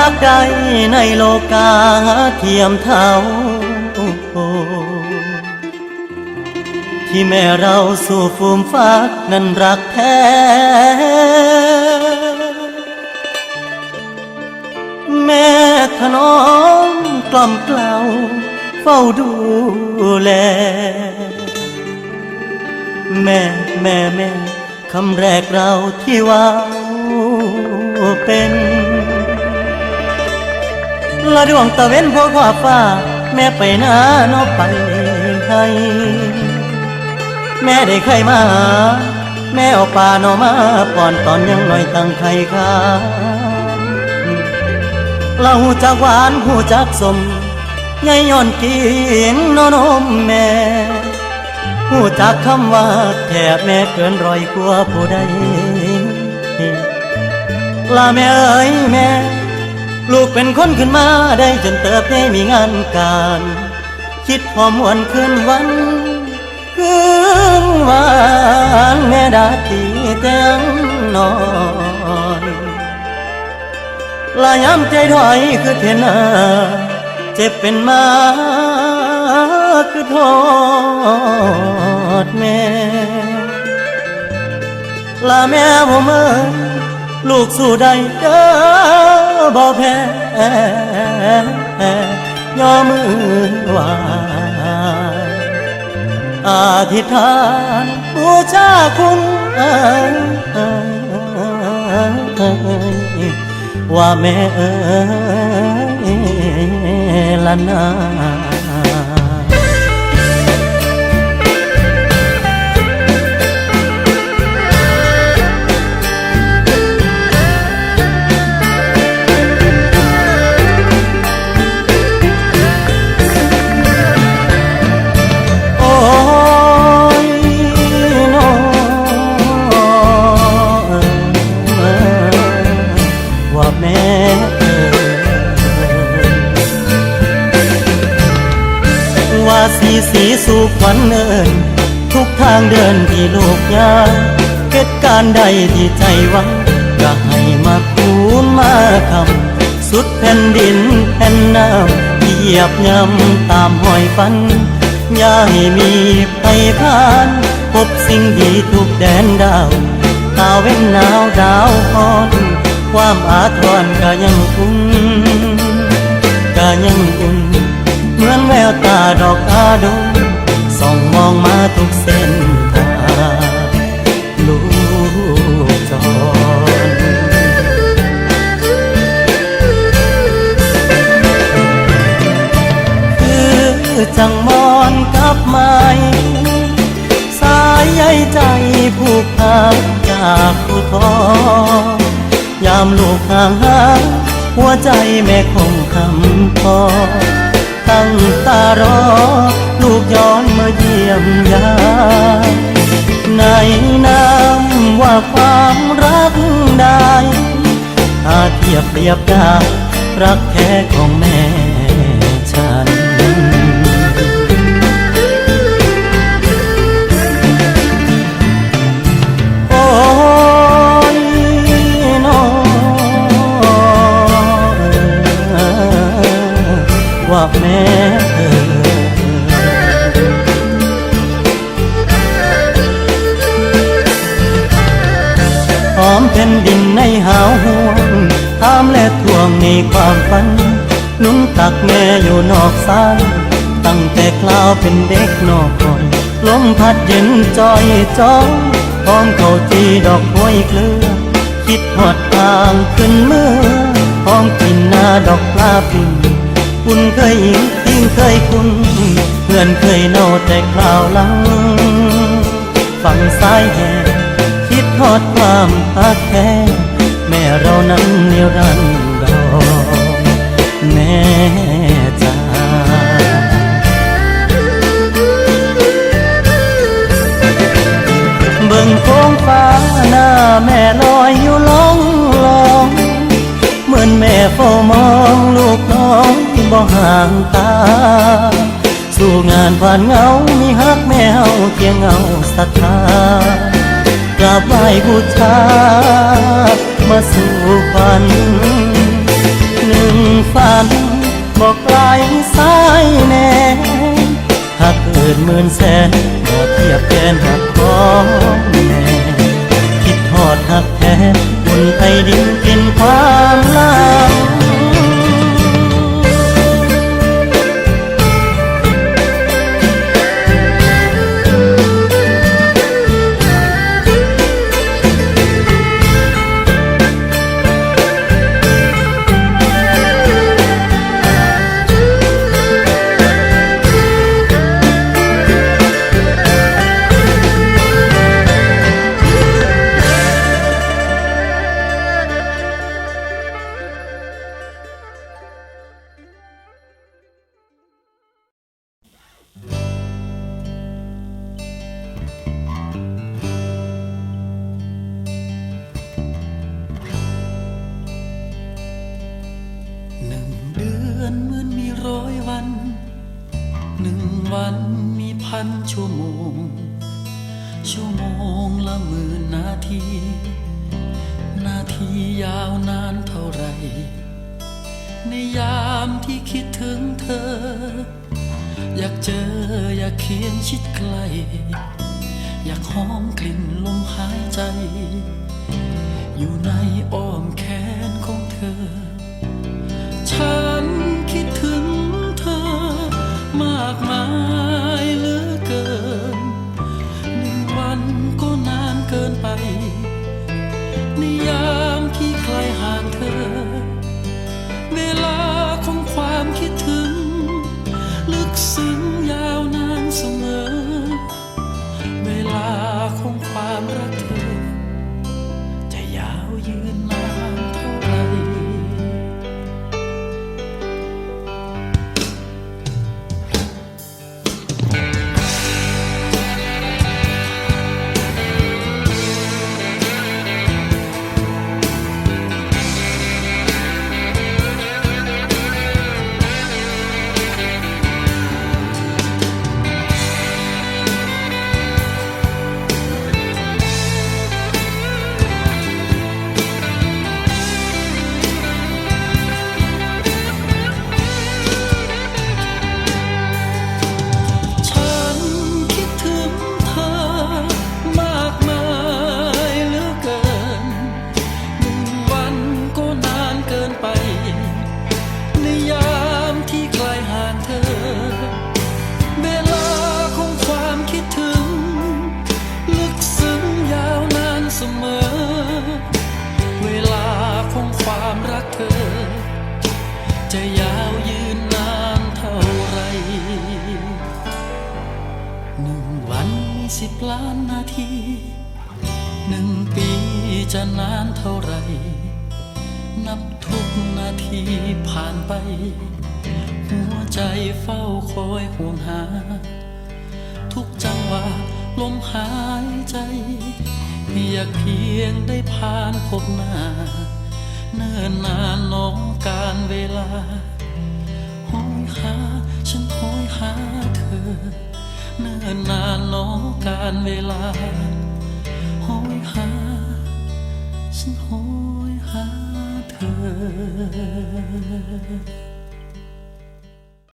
รักใดในโลกาเทียมเท่า ที่แม่เราสู่ฟูมฟักนั้นรักแท้แม่ถนอมกล่อมเกล่าวเฝ้าดูแล แม่แม่แม่คำแรกเราที่ว่าเป็น ละดวงตะเว้นพอขวาฟ้า แม่ไปหน้านอไปให้แม่ได้เคยมา แม่เอาป่าหนอมาป่อนตอนยังหน่อยตั้งไข่ข้าเราหูจักหวานหูจักสมยายย้อนกินนอนมแม่หูจักคำว่าแทบแม่เกินรอยกว่าผู้ใดลาแม่เอ้ยแม่ ลูกเป็นคนขึ้นมาได้จนเติบได้มีงานการ คิดพอมวนคืนวันคืนวานแม่ดาตีแจ้งนอนลายย้ำใจถอยคือเทนาเจ็บเป็นมาคือโทษแม่ลาแม่ผมเอ้ยลูกสู้ได้เด้อ บ่แพ้ย่อมือไหวอธิษฐานบูชาคุณว่าแม่เอ๋ยละนา สีสีสู่ขวัญเนิน ทุกทางเดินที่ลูกยางเหตุการณ์ใดที่ใจหวังก็ให้มาคูณมาคำสุดแผ่นดินแผ่นน้ำเหยียบย่ำตามหอยฟัน อย่าให้มีไปผ่าน พบสิ่งดีทุกแดนดาวตาเว้นหนาวดาวอ่อน ความอาทรก็ยังคุ้นก็ยังอุ่น แววตาดอกอาดงส่องมองมาทุกเส้นทางลูกจอนคือจังมอนกับไม้สายใยใจผูกพันจากผู้ทอยามลูกห่างหาหัวใจแม่คงคำพอ ตั้งตารอ ลูกย้อนมาเยี่ยมยามในน้ำว่าความรักได้ถ้าเทียบเปรียบได้รักแท้ของแม่ามและท่วงในความฝัน นุ่งตักแม่อยู่นอกสายตั้งแต่คลาวเป็นเด็กนอกคอยลมพัดเย็นจอยจอยหอมเข้าจีดอกห้วยเกลือ คิดหอดทางขึ้นเมื่อหอมกินหน้าดอกปลาปิ่งคุณเคยอิงทิ้งเคยคุณ เพื่อนเคยเน่าแต่คราวหลัง ฝั่งซ้ายแห่คิดทอดความพักแท้ เรานั้นนิรันดรแม่จ๋าเบิ่งโค้งฟ้าหน้าแม่ลอยอยู่ล่องลองเหมือนแม่เฝ้ามองลูกน้องบ่ห่างตา สู่งานผ่านเงา มีฮักแม่เฮาเคียงเงาศรัทธากราบไหว้บูชา มาสู่ฝัน หนึ่งฝันบอกไกลสายแน่หากเกิดหมื่นแสนบอเทียบแกนหักของแม่คิดทอดหักแท้บนไอดินกินความ อนเหมือนมีร้อยวัน หนึ่งวันมีพันชั่วโมง ชั่วโมงละหมื่นนาที นาทียาวนานเท่าไร ในยามที่คิดถึงเธอ อยากเจออยากเคียงชิดใกล้ อยากหอมกลิ่นลมหายใจ อยู่ในอ้อมแขนของเธอ ฉัน ลึกซึ้งย สิบล้านนาที หนึ่งปีจะนานเท่าไร นับทุกนาทีผ่านไป หัวใจเฝ้าคอยห่วงหา ทุกจังหวะลมหายใจ อยากเพียงได้ผ่านพบหน้า เนิ่นนานน้องการเวลาหอยหา ฉันหอยหาเธอ เนิ่นนานน้องการเวลาหอยหา ฉันหอยหาเธอ